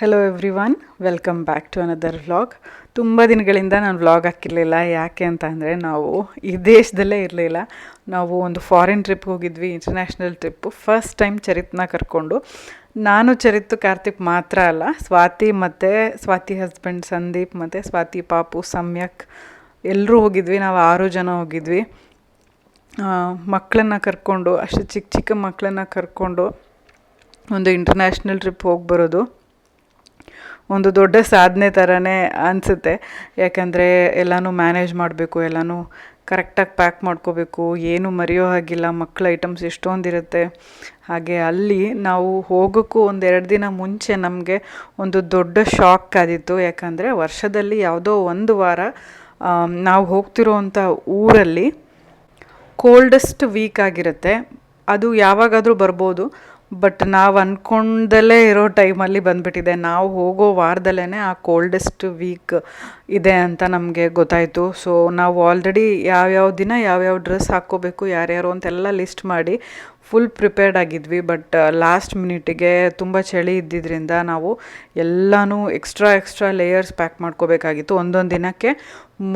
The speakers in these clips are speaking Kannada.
Hello everyone welcome back to another vlog ತುಂಬ ದಿನಗಳಿಂದ ನಾನು ವ್ಲಾಗ್ ಹಾಕಿರಲಿಲ್ಲ. ಯಾಕೆ ಅಂತ ಅಂದರೆ ನಾವು ಈ ದೇಶದಲ್ಲೇ ಇರಲಿಲ್ಲ. ನಾವು ಒಂದು ಫಾರಿನ್ ಟ್ರಿಪ್ ಹೋಗಿದ್ವಿ ಇಂಟರ್ನ್ಯಾಷನಲ್ ಟ್ರಿಪ್ಪು ಫಸ್ಟ್ ಟೈಮ್ ಚರಿತ್ನ ಕರ್ಕೊಂಡು. ನಾನು ಚರಿತ್ತು ಕಾರ್ತಿಕ್ ಮಾತ್ರ ಅಲ್ಲ. ಸ್ವಾತಿ ಮತ್ತು ಸ್ವಾತಿ ಹಸ್ಬೆಂಡ್ ಸಂದೀಪ್ ಮತ್ತು ಸ್ವಾತಿ ಪಾಪು ಸಮ್ಯಕ್ ಎಲ್ಲರೂ ಹೋಗಿದ್ವಿ. ನಾವು ಆರು ಜನ ಹೋಗಿದ್ವಿ. ಮಕ್ಕಳನ್ನ ಕರ್ಕೊಂಡು, ಅಷ್ಟು ಚಿಕ್ಕ ಚಿಕ್ಕ ಮಕ್ಕಳನ್ನ ಕರ್ಕೊಂಡು ಒಂದು ಇಂಟರ್ನ್ಯಾಷನಲ್ ಟ್ರಿಪ್ ಹೋಗಿ ಬರೋದು. ಒಂದು ದೊಡ್ಡ ಸಾಧನೆ ಥರನೇ ಅನಿಸುತ್ತೆ. ಯಾಕಂದರೆ ಎಲ್ಲನೂ ಮ್ಯಾನೇಜ್ ಮಾಡಬೇಕು, ಎಲ್ಲನೂ ಕರೆಕ್ಟಾಗಿ ಪ್ಯಾಕ್ ಮಾಡ್ಕೋಬೇಕು. ಏನು ಮರೆಯೋ ಹಾಗಿಲ್ಲ ಮಕ್ಕಳ ಐಟಮ್ಸ್ ಎಷ್ಟೊಂದಿರುತ್ತೆ. ಹಾಗೆ ಅಲ್ಲಿ ನಾವು ಹೋಗೋಕ್ಕೂ ಒಂದೆರಡು ದಿನ ಮುಂಚೆ ನಮಗೆ ಒಂದು ದೊಡ್ಡ ಶಾಕ್ ಆದಿತ್ತು. ಯಾಕಂದರೆ ವರ್ಷದಲ್ಲಿ ಯಾವುದೋ ಒಂದು ವಾರ ನಾವು ಹೋಗ್ತಿರೋವಂಥ ಊರಲ್ಲಿ ಕೋಲ್ಡೆಸ್ಟ್ ವೀಕ್ ಆಗಿರುತ್ತೆ. ಅದು ಯಾವಾಗಾದರೂ ಬರ್ಬೋದು. ಬಟ್ ನಾವು ಅಂದ್ಕೊಂಡಲ್ಲೇ ಇರೋ ಟೈಮಲ್ಲಿ ಬಂದುಬಿಟ್ಟಿದೆ. ನಾವು ಹೋಗೋ ವಾರದಲ್ಲೇ ಆ ಕೋಲ್ಡೆಸ್ಟ್ ವೀಕ್ ಇದೆ ಅಂತ ನಮಗೆ ಗೊತ್ತಾಯಿತು. ಸೊ ನಾವು ಆಲ್ರೆಡಿ ಯಾವ್ಯಾವ ದಿನ ಯಾವ್ಯಾವ ಡ್ರೆಸ್ ಹಾಕ್ಕೋಬೇಕು, ಯಾರ್ಯಾರು ಅಂತೆಲ್ಲ ಲಿಸ್ಟ್ ಮಾಡಿ ಫುಲ್ ಪ್ರಿಪೇರ್ಡ್ ಆಗಿದ್ವಿ. ಬಟ್ ಲಾಸ್ಟ್ ಮಿನಿಟಿಗೆ ತುಂಬ ಚಳಿ ಇದ್ದಿದ್ದರಿಂದ ನಾವು ಎಲ್ಲನೂ ಎಕ್ಸ್ಟ್ರಾ ಎಕ್ಸ್ಟ್ರಾ ಲೇಯರ್ಸ್ ಪ್ಯಾಕ್ ಮಾಡ್ಕೋಬೇಕಾಗಿತ್ತು. ಒಂದೊಂದು ದಿನಕ್ಕೆ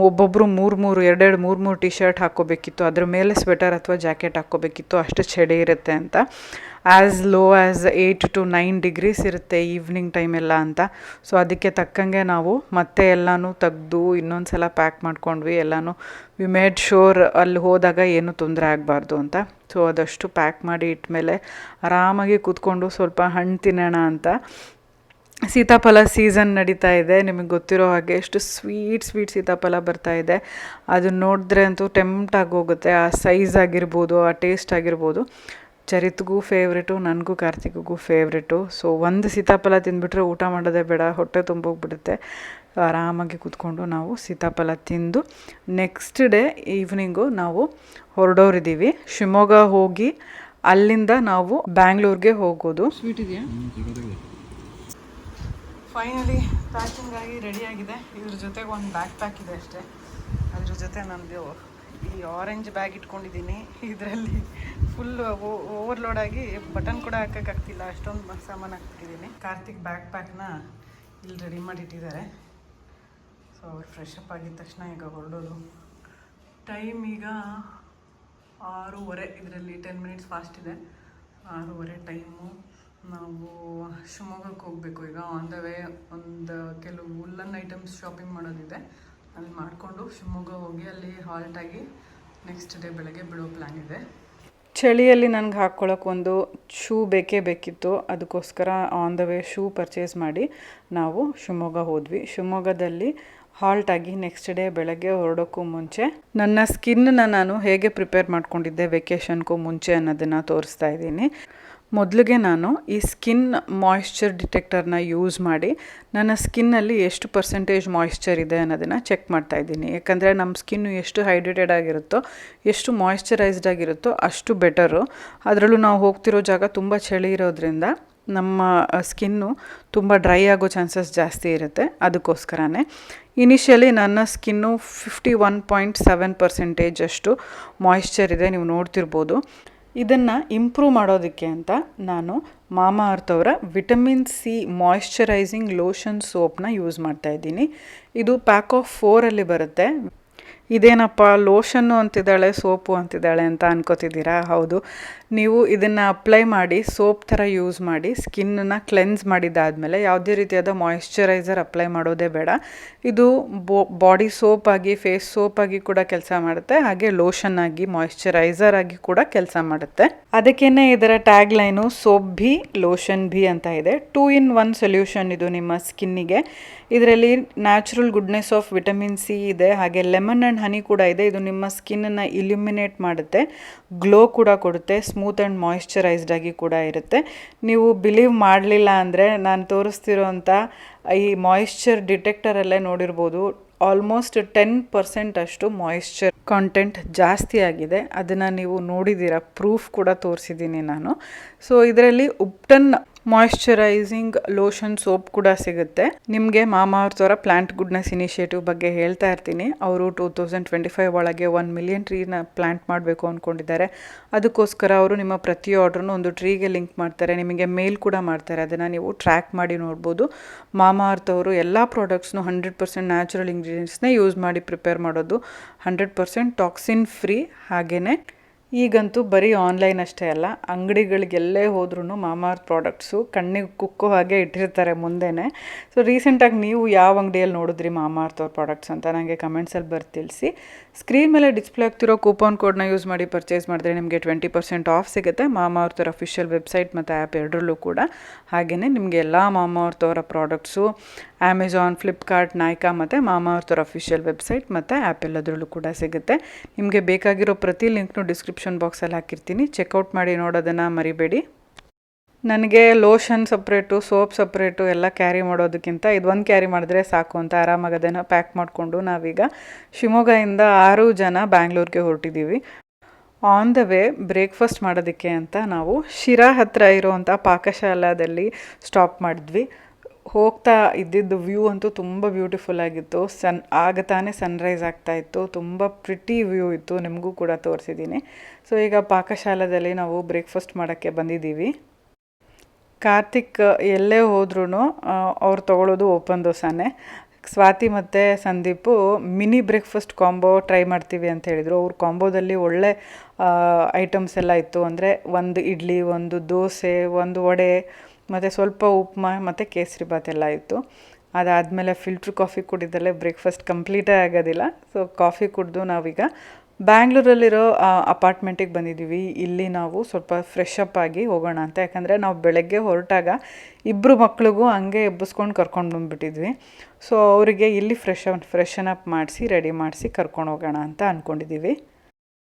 ಒಬ್ಬೊಬ್ಬರು ಮೂರು ಮೂರು, ಎರಡೆರಡು, ಮೂರು ಮೂರು ಟಿ ಶರ್ಟ್ ಹಾಕ್ಕೋಬೇಕಿತ್ತು. ಅದ್ರ ಮೇಲೆ ಸ್ವೆಟರ್ ಅಥವಾ ಜಾಕೆಟ್ ಹಾಕ್ಕೋಬೇಕಿತ್ತು. ಅಷ್ಟು ಚಳಿ ಇರುತ್ತೆ ಅಂತ. As low as eight to nine degrees ಇರುತ್ತೆ ಈವ್ನಿಂಗ್ ಟೈಮೆಲ್ಲ ಅಂತ. ಸೊ ಅದಕ್ಕೆ ತಕ್ಕಂಗೆ ನಾವು ಮತ್ತೆ ಎಲ್ಲನೂ ತೆಗೆದು ಇನ್ನೊಂದು ಸಲ ಪ್ಯಾಕ್ ಮಾಡ್ಕೊಂಡ್ವಿ, ಎಲ್ಲನೂ. ವಿ ಮೇಡ್ ಶೋರ್ ಅಲ್ಲಿ ಹೋದಾಗ ಏನು ತೊಂದರೆ ಆಗಬಾರ್ದು ಅಂತ. ಸೊ ಅದಷ್ಟು ಪ್ಯಾಕ್ ಮಾಡಿ ಇಟ್ಮೇಲೆ ಆರಾಮಾಗಿ ಕೂತ್ಕೊಂಡು ಸ್ವಲ್ಪ ಹಣ್ಣು ತಿನ್ನೋಣ ಅಂತ. ಸೀತಾಫಲ ಸೀಸನ್ ನಡೀತಾ ಇದೆ. ನಿಮಗೆ ಗೊತ್ತಿರೋ ಹಾಗೆ ಎಷ್ಟು ಸ್ವೀಟ್ ಸ್ವೀಟ್ ಸೀತಾಫಲ ಬರ್ತಾ ಇದೆ. ಅದನ್ನ ನೋಡಿದ್ರೆ ಅಂತೂ ಟೆಂಪ್ಟ್ ಆಗೋಗುತ್ತೆ. ಆ ಸೈಜ್ ಆಗಿರ್ಬೋದು, ಆ ಟೇಸ್ಟ್ ಆಗಿರ್ಬೋದು. ಚರಿತ್ಗೂ ಫೇವ್ರೇಟು ನನಗೂ ಕಾರ್ತಿಕ್ಗೂ ಫೇವ್ರೇಟು ಸೊ ಒಂದು ಸೀತಾಫಲ ತಿಂದುಬಿಟ್ರೆ ಊಟ ಮಾಡೋದೇ ಬೇಡ ಹೊಟ್ಟೆ ತುಂಬೋಗ್ಬಿಡುತ್ತೆ. ಆರಾಮಾಗಿ ಕೂತ್ಕೊಂಡು ನಾವು ಸೀತಾಫಲ ತಿಂದು ನೆಕ್ಸ್ಟ್ ಡೇ ಈವ್ನಿಂಗು ನಾವು ಹೊರಡೋರಿದ್ದೀವಿ. ಶಿವಮೊಗ್ಗ ಹೋಗಿ ಅಲ್ಲಿಂದ ನಾವು ಬ್ಯಾಂಗ್ಳೂರ್ಗೆ ಹೋಗೋದು. ಸ್ವೀಟ್ ಇದೆಯಾ? ಫೈನಲಿ ಪ್ಯಾಕಿಂಗ್ ಆಗಿ ರೆಡಿ ಆಗಿದೆ. ಇದ್ರ ಜೊತೆಗೆ ಒಂದು ಬ್ಯಾಗ್ ಪ್ಯಾಕ್ ಇದೆ ಅಷ್ಟೇ. ಅದ್ರ ಜೊತೆ ನಂದು ಈ ಆರೆಂಜ್ ಬ್ಯಾಗ್ ಇಟ್ಕೊಂಡಿದ್ದೀನಿ. ಇದರಲ್ಲಿ ಫುಲ್ ಓವರ್ಲೋಡ್ ಆಗಿ ಬಟನ್ ಕೂಡ ಹಾಕೋಕ್ಕಾಗ್ತಿಲ್ಲ ಅಷ್ಟೊಂದು ಸಾಮಾನು ಹಾಕ್ಬಿಟ್ಟಿದ್ದೀನಿ. ಕಾರ್ತಿಕ್ ಬ್ಯಾಗ್ ಪ್ಯಾಕ್ನ ಇಲ್ಲಿ ರೆಡಿ ಮಾಡಿಟ್ಟಿದ್ದಾರೆ. ಸೊ ಅವ್ರು ಫ್ರೆಶ್ ಅಪ್ ಆಗಿದ ತಕ್ಷಣ ಈಗ ಹೊರಡೋದು. ಟೈಮ್ ಈಗ ಆರೂವರೆ. ಇದರಲ್ಲಿ ಟೆನ್ ಮಿನಿಟ್ಸ್ ಫಾಸ್ಟ್ ಇದೆ. ಆರೂವರೆ ಟೈಮು ನಾವು ಶಿವಮೊಗ್ಗಕ್ಕೆ ಹೋಗಬೇಕು. ಈಗ ಆನ್ ದ ವೇ ಒಂದು ಕೆಲವು ಉಲ್ಲನ್ ಐಟಮ್ಸ್ ಶಾಪಿಂಗ್ ಮಾಡೋದಿದೆ. ಅಲ್ಲಿ ಮಾಡಿಕೊಂಡು ಶಿವಮೊಗ್ಗ ಹೋಗಿ ಅಲ್ಲಿ ಹಾಲ್ಟ್ ಆಗಿ ನೆಕ್ಸ್ಟ್ ಡೇ ಬೆಳಗ್ಗೆ ಬಿಡೋ ಪ್ಲ್ಯಾನ್ ಇದೆ. ಚಳಿಯಲ್ಲಿ ನನಗೆ ಹಾಕ್ಕೊಳ್ಳೋಕೆ ಒಂದು ಶೂ ಬೇಕೇ ಬೇಕಿತ್ತು. ಅದಕ್ಕೋಸ್ಕರ on the way shoe purchase ಮಾಡಿ ನಾವು ಶಿವಮೊಗ್ಗ ಹೋದ್ವಿ. ಶಿವಮೊಗ್ಗದಲ್ಲಿ ಹಾಲ್ಟ್ ಆಗಿ ನೆಕ್ಸ್ಟ್ ಡೇ ಬೆಳಗ್ಗೆ ಹೊರಡೋಕ್ಕೂ ಮುಂಚೆ ನನ್ನ ಸ್ಕಿನ್ನ ನಾನು ಹೇಗೆ ಪ್ರಿಪೇರ್ ಮಾಡ್ಕೊಂಡಿದ್ದೆ ವೆಕೇಷನ್ಗೂ ಮುಂಚೆ ಅನ್ನೋದನ್ನು ತೋರಿಸ್ತಾ ಇದ್ದೀನಿ. ಮೊದಲಿಗೆ ನಾನು ಈ ಸ್ಕಿನ್ ಮಾಯಿಶ್ಚರ್ ಡಿಟೆಕ್ಟರ್ನ ಯೂಸ್ ಮಾಡಿ ನನ್ನ ಸ್ಕಿನ್ನಲ್ಲಿ ಎಷ್ಟು ಪರ್ಸೆಂಟೇಜ್ ಮಾಯಿಶ್ಚರ್ ಇದೆ ಅನ್ನೋದನ್ನು ಚೆಕ್ ಮಾಡ್ತಾ ಇದ್ದೀನಿ. ಯಾಕಂದರೆ ನಮ್ಮ ಸ್ಕಿನ್ನು ಎಷ್ಟು ಹೈಡ್ರೇಟೆಡ್ ಆಗಿರುತ್ತೋ, ಎಷ್ಟು ಮಾಯಿಶ್ಚರೈಸ್ಡ್ ಆಗಿರುತ್ತೋ ಅಷ್ಟು ಬೆಟರು ಅದರಲ್ಲೂ ನಾವು ಹೋಗ್ತಿರೋ ಜಾಗ ತುಂಬ ಚಳಿ ಇರೋದ್ರಿಂದ ನಮ್ಮ ಸ್ಕಿನ್ನು ತುಂಬ ಡ್ರೈ ಆಗೋ ಚಾನ್ಸಸ್ ಜಾಸ್ತಿ ಇರುತ್ತೆ. ಅದಕ್ಕೋಸ್ಕರನೇ ಇನಿಷಿಯಲಿ ನನ್ನ skin fifty one point seven percentage ಅಷ್ಟು ಮಾಯಿಶ್ಚರ್ ಇದೆ. ನೀವು ನೋಡ್ತಿರ್ಬೋದು. ಇದನ್ನು ಇಂಪ್ರೂವ್ ಮಾಡೋದಕ್ಕೆ ಅಂತ ನಾನು ಮಾಮಾ ಅರ್ತ್ ಅವರ ವಿಟಮಿನ್ ಸಿ ಮಾಯಿಶ್ಚರೈಸಿಂಗ್ ಲೋಷನ್ ಸೋಪ್ನ ಯೂಸ್ ಮಾಡ್ತಾ ಇದ್ದೀನಿ. ಇದು ಪ್ಯಾಕ್ ಆಫ್ ಫೋರಲ್ಲಿ ಬರುತ್ತೆ. ಇದೇನಪ್ಪ, ಲೋಷನ್ನು ಅಂತಿದ್ದಾಳೆ, ಸೋಪು ಅಂತಿದ್ದಾಳೆ ಅಂತ ಅನ್ಕೋತಿದ್ದೀರಾ? ಹೌದು. ನೀವು ಇದನ್ನು ಅಪ್ಲೈ ಮಾಡಿ, ಸೋಪ್ ಥರ ಯೂಸ್ ಮಾಡಿ, ಸ್ಕಿನ್ನನ್ನು ಕ್ಲೆನ್ಸ್ ಮಾಡಿದ್ದಾದಮೇಲೆ ಯಾವುದೇ ರೀತಿಯಾದ ಮಾಯಿಶ್ಚರೈಸರ್ ಅಪ್ಲೈ ಮಾಡೋದೇ ಬೇಡ. ಇದು ಬೋ ಬಾಡಿ ಸೋಪ್ ಆಗಿ ಫೇಸ್ ಸೋಪ್ ಆಗಿ ಕೂಡ ಕೆಲಸ ಮಾಡುತ್ತೆ. ಹಾಗೆ ಲೋಷನ್ ಆಗಿ ಮಾಯಿಶ್ಚರೈಸರ್ ಆಗಿ ಕೂಡ ಕೆಲಸ ಮಾಡುತ್ತೆ. ಅದಕ್ಕೇನೆ ಇದರ ಟ್ಯಾಗ್ ಲೈನು ಸೋಪ್ ಬಿ ಲೋಷನ್ ಬಿ ಅಂತ ಇದೆ. ಟೂ ಇನ್ ಒನ್ ಸೊಲ್ಯೂಷನ್ ಇದು ನಿಮ್ಮ ಸ್ಕಿನ್ನಿಗೆ ಇದರಲ್ಲಿ natural goodness of vitamin C ಇದೆ, ಹಾಗೆ ಲೆಮನ್ ಆ್ಯಂಡ್ ಹನಿ ಕೂಡ ಇದೆ. ಇದು ನಿಮ್ಮ ಸ್ಕಿನ್ನನ್ನು ಇಲ್ಯುಮಿನೇಟ್ ಮಾಡುತ್ತೆ ಗ್ಲೋ ಕೂಡ ಕೊಡುತ್ತೆ ಸ್ಮೂತ್ ಆ್ಯಂಡ್ ಮಾಯಿಶ್ಚರೈಸ್ಡ್ ಆಗಿ ಕೂಡ ಇರುತ್ತೆ. ನೀವು ಬಿಲೀವ್ ಮಾಡಲಿಲ್ಲ ಅಂದರೆ ನಾನು ತೋರಿಸ್ತಿರೋಂಥ ಈ ಮಾಯಿಶ್ಚರ್ ಡಿಟೆಕ್ಟರಲ್ಲೇ ನೋಡಿರ್ಬೋದು ಆಲ್ಮೋಸ್ಟ್ ಟೆನ್ ಪರ್ಸೆಂಟ್ ಅಷ್ಟು ಮಾಯಿಶ್ಚರ್ ಕಾಂಟೆಂಟ್ ಜಾಸ್ತಿ ಆಗಿದೆ. ಅದನ್ನು ನೀವು ನೋಡಿದ್ದೀರಾ ಪ್ರೂಫ್ ಕೂಡ ತೋರಿಸಿದ್ದೀನಿ ನಾನು. ಸೊ ಇದರಲ್ಲಿ ಉಪ್ಟನ್ ಮಾಯ್ಶ್ಚರೈಸಿಂಗ್ ಲೋಷನ್ ಸೋಪ್ ಕೂಡ ಸಿಗುತ್ತೆ. ನಿಮಗೆ ಮಾಮಾ ಪ್ಲಾಂಟ್ ಗುಡ್ನೆಸ್ ಇನಿಷಿಯೇಟಿವ್ ಬಗ್ಗೆ ಹೇಳ್ತಾ ಇರ್ತೀನಿ. ಅವರು ಟೂ ತೌಸಂಡ್ ಟ್ವೆಂಟಿ ಫೈವ್ ಒಳಗೆ ಒನ್ ಮಿಲಿಯನ್ ಟ್ರೀನ ಪ್ಲಾಂಟ್ ಮಾಡಬೇಕು ಅಂದ್ಕೊಂಡಿದ್ದಾರೆ ಅದಕ್ಕೋಸ್ಕರ ಅವರು ನಿಮ್ಮ ಪ್ರತಿ ಆರ್ಡ್ರನ್ನು ಒಂದು ಟ್ರೀಗೆ ಲಿಂಕ್ ಮಾಡ್ತಾರೆ. ನಿಮಗೆ ಮೇಲ್ ಕೂಡ ಮಾಡ್ತಾರೆ. ಅದನ್ನು ನೀವು ಟ್ರ್ಯಾಕ್ ಮಾಡಿ ನೋಡ್ಬೋದು. ಮಾಮಾ ಅವರು ಎಲ್ಲ ಪ್ರಾಡಕ್ಟ್ಸ್ನು ಹಂಡ್ರೆಡ್ ಪರ್ಸೆಂಟ್ ನ್ಯಾಚುರಲ್ ಇಂಗ್ರೀಡಿಯೆಂಟ್ಸ್ನೇ ಯೂಸ್ ಮಾಡಿ ಪ್ರಿಪೇರ್ ಮಾಡೋದು. ಹಂಡ್ರೆಡ್ ಪರ್ಸೆಂಟ್ ಟಾಕ್ಸಿನ್ ಫ್ರೀ ಹಾಗೆಯೇ ಈಗಂತೂ ಬರೀ ಆನ್ಲೈನ್ ಅಷ್ಟೇ ಅಲ್ಲ, ಅಂಗಡಿಗಳಿಗೆಲ್ಲೇ ಹೋದ್ರೂ ಮಾಮಾರ್ತ್ ಪ್ರಾಡಕ್ಟ್ಸು ಕಣ್ಣಿಗೆ ಕುಕ್ಕೋ ಹಾಗೆ ಇಟ್ಟಿರ್ತಾರೆ ಮುಂದೆನೇ. ಸೊ ರೀಸೆಂಟಾಗಿ ನೀವು ಯಾವ ಅಂಗಡಿಯಲ್ಲಿ ನೋಡಿದ್ರಿ ಮಾಮಾರ್ತ್ ಅವ್ರ ಪ್ರಾಡಕ್ಟ್ಸ್ ಅಂತ? ನನಗೆ ಕಮೆಂಟ್ಸಲ್ಲಿ ಬರ್ದು ತಿಳಿಸಿ ಸ್ಕ್ರೀನ್ ಮೇಲೆ ಡಿಸ್ಪ್ಲೇ ಆಗ್ತಿರೋ ಕೂಪನ್ ಕೋಡ್ನ ಯೂಸ್ ಮಾಡಿ ಪರ್ಚೇಸ್ ಮಾಡಿದ್ರೆ ನಿಮಗೆ ಟ್ವೆಂಟಿ ಪರ್ಸೆಂಟ್ ಆಫ್ ಸಿಗುತ್ತೆ. ಮಾಮಾರ್ತ್ ಅವರ ಅಫಿಷಿಯಲ್ ವೆಬ್ಸೈಟ್ ಮತ್ತು ಆ್ಯಪ್ ಎರಡರಲ್ಲೂ ಕೂಡ. ಹಾಗೆಯೇ ನಿಮಗೆ ಎಲ್ಲ ಅವರ ಪ್ರಾಡಕ್ಟ್ಸು ಅಮೆಝಾನ್ ಫ್ಲಿಪ್ಕಾರ್ಟ್ ನಾಯ್ಕಾ ಮತ್ತು ಮಾಮಾ ಅಫಿಷಿಯಲ್ ವೆಬ್ಸೈಟ್ ಮತ್ತು ಆ್ಯಪ್ ಎಲ್ಲದರಲ್ಲೂ ಕೂಡ ಸಿಗುತ್ತೆ. ನಿಮಗೆ ಬೇಕಾಗಿರೋ ಪ್ರತಿ ಲಿಂಕ್ನು ಡಿಸ್ಕ್ರಿಪ್ಷನ್ ಬಾಕ್ಸಲ್ಲಿ ಹಾಕಿರ್ತೀನಿ. ಚೆಕ್ಔಟ್ ಮಾಡಿ ನೋಡೋದನ್ನು ಮರಿಬೇಡಿ. ನನಗೆ ಲೋಷನ್ ಸಪ್ರೇಟು ಸೋಪ್ ಸಪ್ರೇಟು ಎಲ್ಲ ಕ್ಯಾರಿ ಮಾಡೋದಕ್ಕಿಂತ ಇದು ಒಂದು ಕ್ಯಾರಿ ಮಾಡಿದ್ರೆ ಸಾಕು ಅಂತ ಆರಾಮಾಗಿ ಪ್ಯಾಕ್ ಮಾಡಿಕೊಂಡು ನಾವೀಗ ಶಿವಮೊಗ್ಗದಿಂದ ಆರು ಜನ ಬ್ಯಾಂಗ್ಳೂರಿಗೆ ಹೊರಟಿದ್ದೀವಿ ಆನ್ ದ ವೇ ಬ್ರೇಕ್ಫಾಸ್ಟ್ ಮಾಡೋದಕ್ಕೆ ಅಂತ ನಾವು ಶಿರಾ ಹತ್ತಿರ ಇರೋವಂಥ ಪಾಕಶಾಲಾದಲ್ಲಿ ಸ್ಟಾಪ್ ಮಾಡಿದ್ವಿ. ಹೋಗ್ತಾ ಇದ್ದಿದ್ದು ವ್ಯೂ ಅಂತೂ ತುಂಬ ಬ್ಯೂಟಿಫುಲ್ ಆಗಿತ್ತು. ಸನ್ ಆಗ ತಾನೇ ಸನ್ರೈಸ್ ಆಗ್ತಾ ಇತ್ತು. ತುಂಬ ಪ್ರಿಟಿ ವ್ಯೂ ಇತ್ತು. ನಿಮಗೂ ಕೂಡ ತೋರಿಸಿದ್ದೀನಿ. ಸೊ ಈಗ ಪಾಕಶಾಲದಲ್ಲಿ ನಾವು ಬ್ರೇಕ್ಫಾಸ್ಟ್ ಮಾಡೋಕ್ಕೆ ಬಂದಿದ್ದೀವಿ. ಕಾರ್ತಿಕ್ ಎಲ್ಲೇ ಹೋದ್ರೂ ಅವ್ರು ತಗೊಳ್ಳೋದು ಓಪನ್ ದೋಸಾನೆ. ಸ್ವಾತಿ ಮತ್ತು Sandeep mini breakfast combo try ಮಾಡ್ತೀವಿ ಅಂತ ಹೇಳಿದರು. ಅವ್ರ ಕಾಂಬೋದಲ್ಲಿ ಒಳ್ಳೆ ಐಟಮ್ಸ್ ಎಲ್ಲ ಇತ್ತು. ಅಂದರೆ ಒಂದು ಇಡ್ಲಿ, ಒಂದು ದೋಸೆ, ಒಂದು ವಡೆ ಮತ್ತು ಸ್ವಲ್ಪ ಉಪ್ಮಾ, ಮತ್ತು ಕೇಸರಿ ಬಾತ್ ಎಲ್ಲ ಇತ್ತು ಅದಾದಮೇಲೆ ಫಿಲ್ಟ್ರ್ ಕಾಫಿ ಕುಡಿದಲ್ಲೇ ಬ್ರೇಕ್ಫಾಸ್ಟ್ ಕಂಪ್ಲೀಟೇ ಆಗೋದಿಲ್ಲ. ಸೊ ಕಾಫಿ ಕುಡಿದು ನಾವೀಗ ಬ್ಯಾಂಗ್ಳೂರಲ್ಲಿರೋ ಅಪಾರ್ಟ್ಮೆಂಟಿಗೆ ಬಂದಿದ್ದೀವಿ. ಇಲ್ಲಿ ನಾವು ಸ್ವಲ್ಪ ಫ್ರೆಶ್ ಅಪ್ ಆಗಿ ಹೋಗೋಣ ಅಂತ. ಯಾಕಂದರೆ ನಾವು ಬೆಳಗ್ಗೆ ಹೊರಟಾಗ ಇಬ್ಬರು ಮಕ್ಳಿಗೂ ಹಂಗೆ ಎಬ್ಬಿಸ್ಕೊಂಡು ಕರ್ಕೊಂಡು ಬಂದುಬಿಟ್ಟಿದ್ವಿ. ಸೊ ಅವರಿಗೆ ಇಲ್ಲಿ ಫ್ರೆಶ್ ಫ್ರೆಶನ್ ಅಪ್ ಮಾಡಿಸಿ ರೆಡಿ ಮಾಡಿಸಿ ಕರ್ಕೊಂಡು ಹೋಗೋಣ ಅಂತ ಅಂದ್ಕೊಂಡಿದ್ದೀವಿ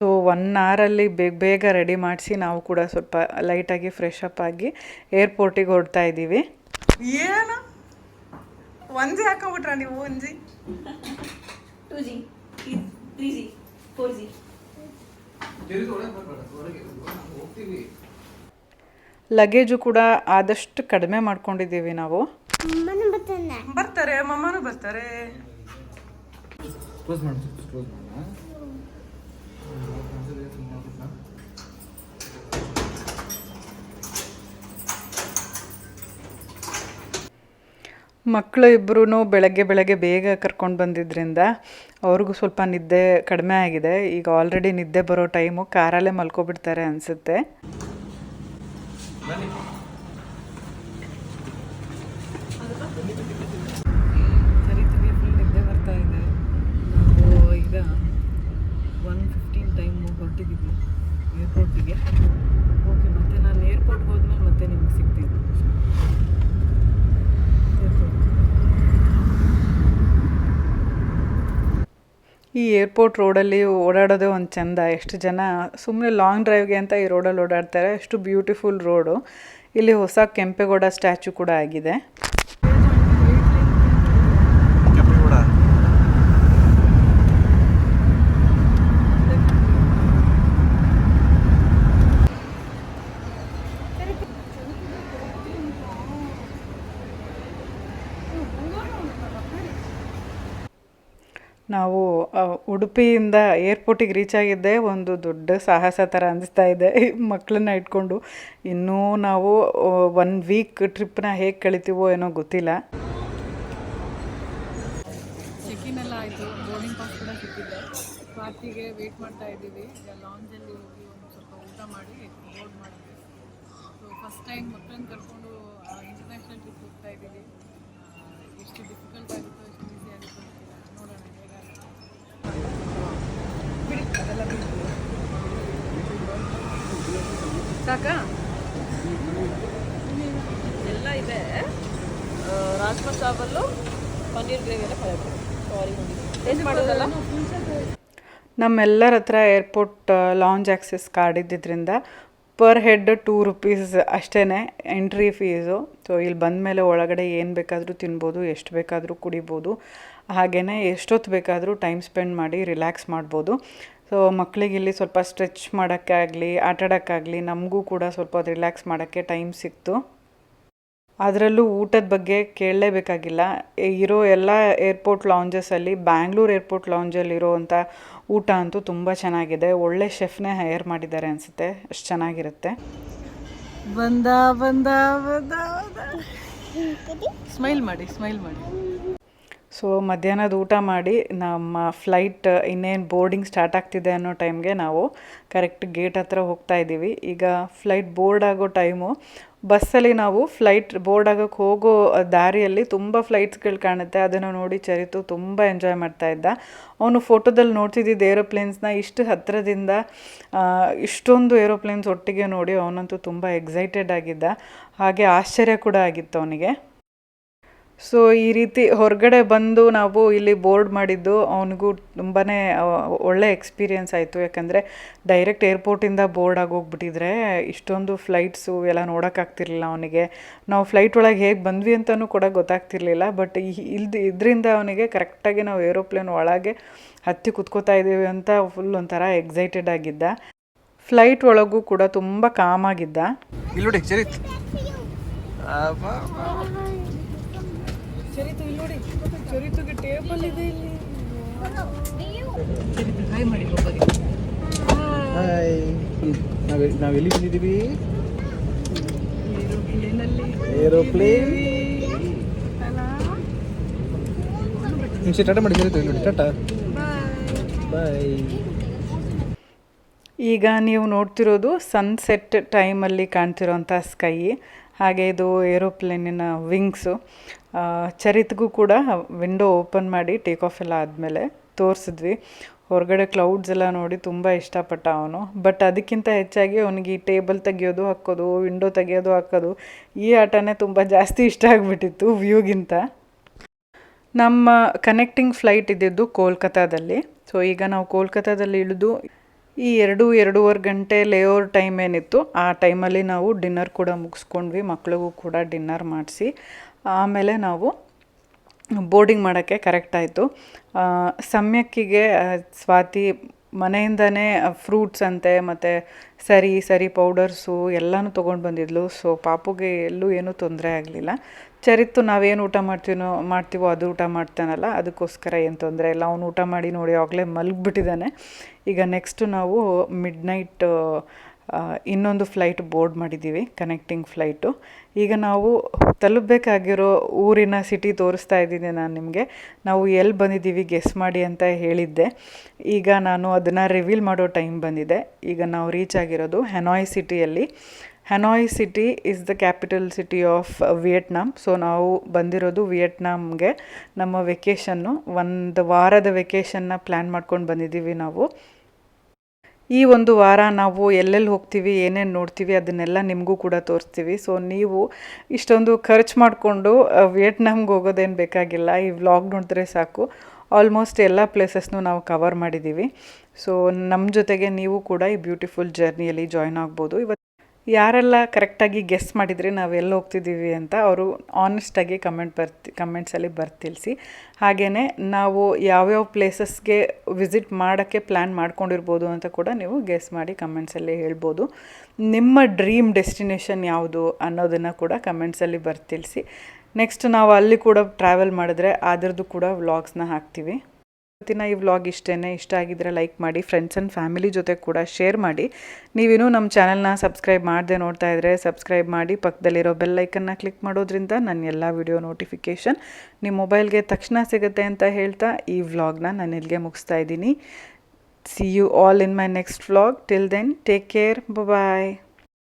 ಸೊ ಒನ್ ಅವರಲ್ಲಿ ಬೇಗ ಬೇಗ ರೆಡಿ ಮಾಡಿಸಿ ನಾವು ಕೂಡ ಸ್ವಲ್ಪ ಲೈಟಾಗಿ ಫ್ರೆಶ್ ಅಪ್ ಆಗಿ ಏರ್ಪೋರ್ಟಿಗೆ ಹೊರಡ್ತಾ ಇದ್ದೀವಿ. ಏನು? ಒಂಜಿ ಹಾಕೊಂಬಿಟ್ರ ನೀವು ಒಂಜಿ? Two G three G four G luggage ಕೂಡ ಆದಷ್ಟು ಕಡಿಮೆ ಮಾಡ್ಕೊಂಡಿದ್ದೀವಿ ನಾವು. ಬರ್ತಾರೆ ಮಮ್ಮನೂ ಬರ್ತಾರೆ. ಕ್ಲೋಸ್ ಕ್ಲೋಸ್ ಮಾಡೋಣ ಮಕ್ಕಳು ಇಬ್ಬರೂ ಬೆಳಗ್ಗೆ ಬೆಳಗ್ಗೆ ಬೇಗ ಕರ್ಕೊಂಡು ಬಂದಿದ್ದರಿಂದ ಅವ್ರಿಗೂ ಸ್ವಲ್ಪ ನಿದ್ದೆ ಕಡಿಮೆ ಆಗಿದೆ. ಈಗ ಆಲ್ರೆಡಿ ನಿದ್ದೆ ಬರೋ ಟೈಮು ಕಾರಲ್ಲೇ ಮಲ್ಕೊಬಿಡ್ತಾರೆ ಅನಿಸುತ್ತೆ. ಕರಿತೀವಿ ಫುಲ್ ನಿದ್ದೆ ಬರ್ತಾ ಇದೆ. ಈಗ ಒನ್ ಫಿಫ್ಟೀನ್ ಟೈಮ್ ಹೊರಟಿದ್ದೀವಿ ಏರ್ಪೋರ್ಟಿಗೆ ಓಕೆ ಮತ್ತೆ ನಾನು ಏರ್ಪೋರ್ಟ್ಗೆ ಹೋದ್ಮೇಲೆ ಮತ್ತೆ ನಿಮ್ಗೆ ಸಿಗ್ತೀನಿ ಈ ಏರ್ಪೋರ್ಟ್ ರೋಡಲ್ಲಿ ಓಡಾಡೋದೇ ಒಂದು ಚೆಂದ. ಎಷ್ಟು ಜನ ಸುಮ್ಮನೆ ಲಾಂಗ್ ಡ್ರೈವ್ಗೆ ಅಂತ ಈ ರೋಡಲ್ಲಿ ಓಡಾಡ್ತಾರೆ. ಅಷ್ಟು ಬ್ಯೂಟಿಫುಲ್ ರೋಡು ಇಲ್ಲಿ ಹೊಸ ಕೆಂಪೇಗೌಡ ಸ್ಟ್ಯಾಚು ಕೂಡ ಆಗಿದೆ ಕೆಂಪೇಗೌಡ ನಾವು ಆ, ಉಡುಪಿಯಿಂದ ಏರ್ಪೋರ್ಟಿಗೆ ರೀಚ್ ಆಗಿದ್ದೆ. ಒಂದು ದೊಡ್ಡ ಸಾಹಸ ಥರ ಅನಿಸ್ತಾ ಇದೆ. ಮಕ್ಕಳನ್ನ ಇಟ್ಕೊಂಡು ಇನ್ನೂ ನಾವು ಒನ್ ವೀಕ್ ಟ್ರಿಪ್ನ ಹೇಗೆ ಕಳಿತೀವೋ ಏನೋ ಗೊತ್ತಿಲ್ಲ. ಬೋರ್ಡಿಂಗ್ ಮಾಡ್ತಾ ಇದ್ದೀವಿ. ಲಾಂಜಲ್ಲಿ ಹೋಗಿ ಸ್ವಲ್ಪ ಊಟ ಮಾಡಿ ಬೋರ್ಡ್ ಮಾಡಿದ್ವಿ. ಫಸ್ಟ್ ಟೈಮ್ ಮಕ್ಕಳನ್ನ ಕರ್ಕೊಂಡು ಸಾಕಾ ಎಲ್ಲ ಇದೆ. ರಾಜ್ಮಾ ಚಾವಲ್ಲು ಪನ್ನೀರ್ ಗ್ರೇವಿ ಎಲ್ಲ ಸಾರಿ ಟೇಸ್ಟ್ ಮಾಡೋದಲ್ಲ? ನಮ್ಮೆಲ್ಲರ ಹತ್ರ ಏರ್ಪೋರ್ಟ್ ಲಾಂಜ್ ಆಕ್ಸೆಸ್ ಕಾರ್ಡ್ ಇದ್ದಿದ್ದರಿಂದ ಪರ್ ಹೆಡ್ ಟೂ ರುಪೀಸ್ ಅಷ್ಟೇ ಎಂಟ್ರಿ ಫೀಸು ಸೊ ಇಲ್ಲಿ ಬಂದ ಮೇಲೆ ಒಳಗಡೆ ಏನು ಬೇಕಾದರೂ ತಿನ್ಬೋದು ಎಷ್ಟು ಬೇಕಾದರೂ ಕುಡಿಬೋದು ಹಾಗೆಯೇ ಎಷ್ಟೊತ್ತು ಬೇಕಾದರೂ ಟೈಮ್ ಸ್ಪೆಂಡ್ ಮಾಡಿ ರಿಲ್ಯಾಕ್ಸ್ ಮಾಡ್ಬೋದು. ಸೊ ಮಕ್ಕಳಿಗೆ ಇಲ್ಲಿ ಸ್ವಲ್ಪ ಸ್ಟ್ರೆಚ್ ಮಾಡೋಕ್ಕಾಗಲಿ, ಆಟಾಡೋಕ್ಕಾಗಲಿ ನಮಗೂ ಕೂಡ ಸ್ವಲ್ಪ ರಿಲ್ಯಾಕ್ಸ್ ಮಾಡೋಕ್ಕೆ ಟೈಮ್ ಸಿಕ್ತು. ಅದರಲ್ಲೂ ಊಟದ ಬಗ್ಗೆ ಕೇಳಲೇಬೇಕಾಗಿಲ್ಲ. ಇರೋ ಎಲ್ಲ ಏರ್ಪೋರ್ಟ್ ಲಾಂಜಸಲ್ಲಿ ಬ್ಯಾಂಗ್ಳೂರ್ ಏರ್ಪೋರ್ಟ್ ಲಾಂಜಲ್ಲಿರೋವಂಥ ಊಟ ಅಂತೂ ತುಂಬ ಚೆನ್ನಾಗಿದೆ. ಒಳ್ಳೆ ಶೆಫ್ನೇ ಹೈಯರ್ ಮಾಡಿದ್ದಾರೆ ಅನಿಸುತ್ತೆ. ಅಷ್ಟು ಚೆನ್ನಾಗಿರುತ್ತೆ. ಬಂದ ಬಂದ ಸ್ಮೈಲ್ ಮಾಡಿ ಸ್ಮೈಲ್ ಮಾಡಿ. ಸೊ ಮಧ್ಯಾಹ್ನದ ಊಟ ಮಾಡಿ ನಮ್ಮ ಫ್ಲೈಟ್ ಇನ್ನೇನು ಬೋರ್ಡಿಂಗ್ ಸ್ಟಾರ್ಟ್ ಆಗ್ತಿದೆ ಅನ್ನೋ ಟೈಮ್ಗೆ ನಾವು ಕರೆಕ್ಟ್ ಗೇಟ್ ಹತ್ರ ಹೋಗ್ತಾ ಇದ್ದೀವಿ. ಈಗ ಫ್ಲೈಟ್ ಬೋರ್ಡ್ ಆಗೋ ಟೈಮು ಬಸ್ಸಲ್ಲಿ ನಾವು ಫ್ಲೈಟ್ ಬೋರ್ಡ್ ಆಗೋಕ್ಕೆ ಹೋಗೋ ದಾರಿಯಲ್ಲಿ ತುಂಬ ಫ್ಲೈಟ್ಸ್ಗಳು ಕಾಣುತ್ತೆ. ಅದನ್ನು ನೋಡಿ ಚರಿತು ತುಂಬ ಎಂಜಾಯ್ ಮಾಡ್ತಾ ಇದ್ದ. ಅವನು ಫೋಟೋದಲ್ಲಿ ನೋಡ್ತಿದ್ದಿದ್ದ ಏರೋಪ್ಲೇನ್ಸ್ನ ಇಷ್ಟು ಹತ್ತಿರದಿಂದ ಇಷ್ಟೊಂದು ಏರೋಪ್ಲೇನ್ಸ್ ಒಟ್ಟಿಗೆ ನೋಡಿ ಅವನಂತೂ ತುಂಬ ಎಕ್ಸೈಟೆಡ್ ಆಗಿದ್ದ. ಹಾಗೆ ಆಶ್ಚರ್ಯ ಕೂಡ ಆಗಿತ್ತು ಅವನಿಗೆ. ಸೊ ಈ ರೀತಿ ಹೊರಗಡೆ ಬಂದು ನಾವು ಇಲ್ಲಿ ಬೋರ್ಡ್ ಮಾಡಿದ್ದು ಅವನಿಗೂ ತುಂಬಾ ಒಳ್ಳೆ ಎಕ್ಸ್ಪೀರಿಯನ್ಸ್ ಆಯಿತು. ಯಾಕಂದರೆ ಡೈರೆಕ್ಟ್ ಏರ್ಪೋರ್ಟಿಂದ ಬೋರ್ಡ್ ಆಗೋಗ್ಬಿಟ್ಟಿದ್ರೆ ಇಷ್ಟೊಂದು ಫ್ಲೈಟ್ಸು ಎಲ್ಲ ನೋಡೋಕ್ಕಾಗ್ತಿರ್ಲಿಲ್ಲ ಅವನಿಗೆ. ನಾವು ಫ್ಲೈಟ್ ಒಳಗೆ ಹೇಗೆ ಬಂದ್ವಿ ಅಂತಲೂ ಕೂಡ ಗೊತ್ತಾಗ್ತಿರ್ಲಿಲ್ಲ ಬಟ್ ಇಲ್ದು, ಇದರಿಂದ ಅವನಿಗೆ ಕರೆಕ್ಟಾಗಿ ನಾವು ಏರೋಪ್ಲೇನ್ ಒಳಗೆ ಹತ್ತಿ ಕುತ್ಕೋತಾ ಇದ್ದೀವಿ ಅಂತ ಫುಲ್ ಒಂಥರ ಎಕ್ಸೈಟೆಡ್ ಆಗಿದ್ದ. ಫ್ಲೈಟ್ ಒಳಗೂ ಕೂಡ ತುಂಬ ಕಾಮಾಗಿದ್ದ ಚರಿತ್ ಇಲ್ಲಿ ನೋಡಿ ಚರಿತುಗೆ ಟೇಬಲ್ ಇದೆ ಇಲ್ಲಿ. ಹಾಯ್ ನಾವು ನಾವು ಎಲ್ಲಿ ಬಂದಿದ್ದೀವಿ? ಏರೋಪ್ಲೇನ್ ನಿಮಿಷ ಟಾಟಾ ಮಾಡಿ ಚರಿತು ನೋಡಿ ಟಾಟಾ ಬಾಯ್ ಈಗ ನೀವು ನೋಡ್ತಿರೋದು ಸನ್ಸೆಟ್ ಟೈಮಲ್ಲಿ ಕಾಣ್ತಿರೋಂಥ ಸ್ಕೈ ಹಾಗೆ ಇದು ಏರೋಪ್ಲೇನಿನ ವಿಂಗ್ಸು ಚರಿತ್ಗೂ ಕೂಡ ವಿಂಡೋ ಓಪನ್ ಮಾಡಿ ಟೇಕ್ ಆಫ್ ಎಲ್ಲ ಆದಮೇಲೆ ತೋರಿಸಿದ್ವಿ. ಹೊರಗಡೆ ಕ್ಲೌಡ್ಸ್ ಎಲ್ಲ ನೋಡಿ ತುಂಬ ಇಷ್ಟಪಟ್ಟ ಅವನು. ಬಟ್ ಅದಕ್ಕಿಂತ ಹೆಚ್ಚಾಗಿ ಅವನಿಗೆ ಈ ಟೇಬಲ್ ತೆಗಿಯೋದು ಹಾಕೋದು ವಿಂಡೋ ತೆಗಿಯೋದು ಹಾಕೋದು ಈ ಆಟನೇ ತುಂಬ ಜಾಸ್ತಿ ಇಷ್ಟ ಆಗಿಬಿಟ್ಟಿತ್ತು ವ್ಯೂಗಿಂತ ನಮ್ಮ ಕನೆಕ್ಟಿಂಗ್ ಫ್ಲೈಟ್ ಇದ್ದಿದ್ದು ಕೋಲ್ಕತ್ತಾದಲ್ಲಿ. ಸೊ ಈಗ ನಾವು ಕೋಲ್ಕತ್ತಾದಲ್ಲಿ ಇಳಿದು ಈ ಎರಡು, ಎರಡೂವರೆ ಗಂಟೆ ಲೇಓವರ್ ಟೈಮ್ ಏನಿತ್ತು, ಆ ಟೈಮಲ್ಲಿ ನಾವು ಡಿನ್ನರ್ ಕೂಡ ಮುಗಿಸ್ಕೊಂಡ್ವಿ, ಮಕ್ಳಿಗೂ ಕೂಡ ಡಿನ್ನರ್ ಮಾಡಿಸಿ. ಆಮೇಲೆ ನಾವು ಬೋರ್ಡಿಂಗ್ ಮಾಡೋಕ್ಕೆ ಕರೆಕ್ಟ್ ಆಯಿತು. ಸಮ್ಯಕ್ಕಿಗೆ ಸ್ವಾತಿ ಮನೆಯಿಂದನೇ ಫ್ರೂಟ್ಸ್ ಅಂತೆ, ಮತ್ತು ಸರಿ ಸರಿ, ಪೌಡರ್ಸು ಎಲ್ಲನೂ ತೊಗೊಂಡು ಬಂದಿದ್ಲು. ಸೊ ಪಾಪುಗೆ ಎಲ್ಲೂ ಏನೂ ತೊಂದರೆ ಆಗಲಿಲ್ಲ. ಚರಿತ್ತು ನಾವೇನು ಊಟ ಮಾಡ್ತೀನೋ, ಮಾಡ್ತೀವೋ ಅದು ಊಟ ಮಾಡ್ತಾನಲ್ಲ, ಅದಕ್ಕೋಸ್ಕರ ಏನು ತೊಂದರೆ ಇಲ್ಲ. ಅವನು ಊಟ ಮಾಡಿ ನೋಡಿ ಆಗಲೇ ಮಲಗಿಬಿಟ್ಟಿದ್ದಾನೆ. ಈಗ ನೆಕ್ಸ್ಟು ನಾವು ಮಿಡ್ ನೈಟ್ ಇನ್ನೊಂದು ಫ್ಲೈಟ್ ಬೋರ್ಡ್ ಮಾಡಿದ್ದೀವಿ ಕನೆಕ್ಟಿಂಗ್ ಫ್ಲೈಟು ಈಗ ನಾವು ತಲುಪಬೇಕಾಗಿರೋ ಊರಿನ ಸಿಟಿ ತೋರಿಸ್ತಾ ಇದ್ದೀನಿ ನಾನು ನಿಮಗೆ. ನಾವು ಎಲ್ಲಿ ಬಂದಿದ್ದೀವಿ ಗೆಸ್ ಮಾಡಿ ಅಂತ ಹೇಳಿದ್ದೆ. ಈಗ ನಾನು ಅದನ್ನು ರಿವೀಲ್ ಮಾಡೋ ಟೈಮ್ ಬಂದಿದೆ. ಈಗ ನಾವು ರೀಚ್ ಆಗಿರೋದು ಹೆನಾಯ್ ಸಿಟಿಯಲ್ಲಿ Hanoi city is the capital city of Vietnam so ನಾವು ಬಂದಿರೋದು ವಿಯೆಟ್ನಾಮ್ಗೆ ನಮ್ಮ ವೆಕೇಷನ್ನು ಒಂದು ವಾರದ ವೆಕೇಷನ್ನ ಪ್ಲ್ಯಾನ್ ಮಾಡ್ಕೊಂಡು ಬಂದಿದ್ದೀವಿ ನಾವು. ಈ ಒಂದು ವಾರ ನಾವು ಎಲ್ಲೆಲ್ಲಿ ಹೋಗ್ತೀವಿ, ಏನೇನು ನೋಡ್ತೀವಿ ಅದನ್ನೆಲ್ಲ ನಿಮಗೂ ಕೂಡ ತೋರಿಸ್ತೀವಿ. ಸೊ ನೀವು ಇಷ್ಟೊಂದು ಖರ್ಚು ಮಾಡಿಕೊಂಡು ವಿಯೆಟ್ನಾಮ್ಗೆ ಹೋಗೋದೇನು ಬೇಕಾಗಿಲ್ಲ. ಈ ವ್ಲಾಗ್ ನೋಡಿದ್ರೆ ಸಾಕು. ಆಲ್ಮೋಸ್ಟ್ ಎಲ್ಲ ಪ್ಲೇಸಸ್ನು ನಾವು ಕವರ್ ಮಾಡಿದ್ದೀವಿ. ಸೊ ನಮ್ಮ ಜೊತೆಗೆ ನೀವು ಕೂಡ ಈ ಬ್ಯೂಟಿಫುಲ್ ಜರ್ನಿಯಲ್ಲಿ ಜಾಯ್ನ್ ಆಗ್ಬೋದು. ಇವತ್ತು ಯಾರೆಲ್ಲ ಕರೆಕ್ಟಾಗಿ ಗೆಸ್ ಮಾಡಿದರೆ ನಾವು ಎಲ್ಲಿ ಹೋಗ್ತಿದ್ದೀವಿ ಅಂತ ಅವರು ಆನೆಸ್ಟಾಗಿ ಕಮೆಂಟ್ ಬರ್ತಿ ಕಮೆಂಟ್ಸಲ್ಲಿ ಬರ್ತಿಳಿಸಿ ಹಾಗೆಯೇ ನಾವು ಯಾವ್ಯಾವ ಪ್ಲೇಸಸ್ಗೆ ವಿಸಿಟ್ ಮಾಡೋಕ್ಕೆ ಪ್ಲ್ಯಾನ್ ಮಾಡ್ಕೊಂಡಿರ್ಬೋದು ಅಂತ ಕೂಡ ನೀವು ಗೆಸ್ ಮಾಡಿ ಕಮೆಂಟ್ಸಲ್ಲಿ ಹೇಳ್ಬೋದು. ನಿಮ್ಮ ಡ್ರೀಮ್ ಡೆಸ್ಟಿನೇಷನ್ ಯಾವುದು ಅನ್ನೋದನ್ನು ಕೂಡ ಕಮೆಂಟ್ಸಲ್ಲಿ ಬರ್ತಿಳಿಸಿ ನೆಕ್ಸ್ಟ್ ನಾವು ಅಲ್ಲಿ ಕೂಡ ಟ್ರಾವೆಲ್ ಮಾಡಿದ್ರೆ ಅದರದ್ದು ಕೂಡ ವ್ಲಾಗ್ಸ್ನ ಹಾಕ್ತೀವಿ. ಇವತ್ತಿನ ಈ ವ್ಲಾಗ್ ಇಷ್ಟೇ ಇಷ್ಟ ಆಗಿದ್ರೆ ಲೈಕ್ ಮಾಡಿ ಫ್ರೆಂಡ್ಸ್ ಆ್ಯಂಡ್ ಫ್ಯಾಮಿಲಿ ಜೊತೆ ಕೂಡ ಶೇರ್ ಮಾಡಿ. ನೀವಿನ್ನೂ ನಮ್ಮ ಚಾನಲ್ನ ಸಬ್ಸ್ಕ್ರೈಬ್ ಮಾಡದೆ ನೋಡ್ತಾ ಇದ್ದರೆ ಸಬ್ಸ್ಕ್ರೈಬ್ ಮಾಡಿ, ಪಕ್ಕದಲ್ಲಿರೋ ಬೆಲ್ ಐಕನ್ನ ಕ್ಲಿಕ್ ಮಾಡೋದ್ರಿಂದ ನನ್ನ ಎಲ್ಲ ವಿಡಿಯೋ ನೋಟಿಫಿಕೇಷನ್ ನಿಮ್ಮ ಮೊಬೈಲ್ಗೆ ತಕ್ಷಣ ಸಿಗುತ್ತೆ ಅಂತ ಹೇಳ್ತಾ ಈ ವ್ಲಾಗ್ನ ನಾನು ಇಲ್ಲಿಗೆ ಮುಗಿಸ್ತಾ ಇದ್ದೀನಿ. See you all in my next vlog till then take care bye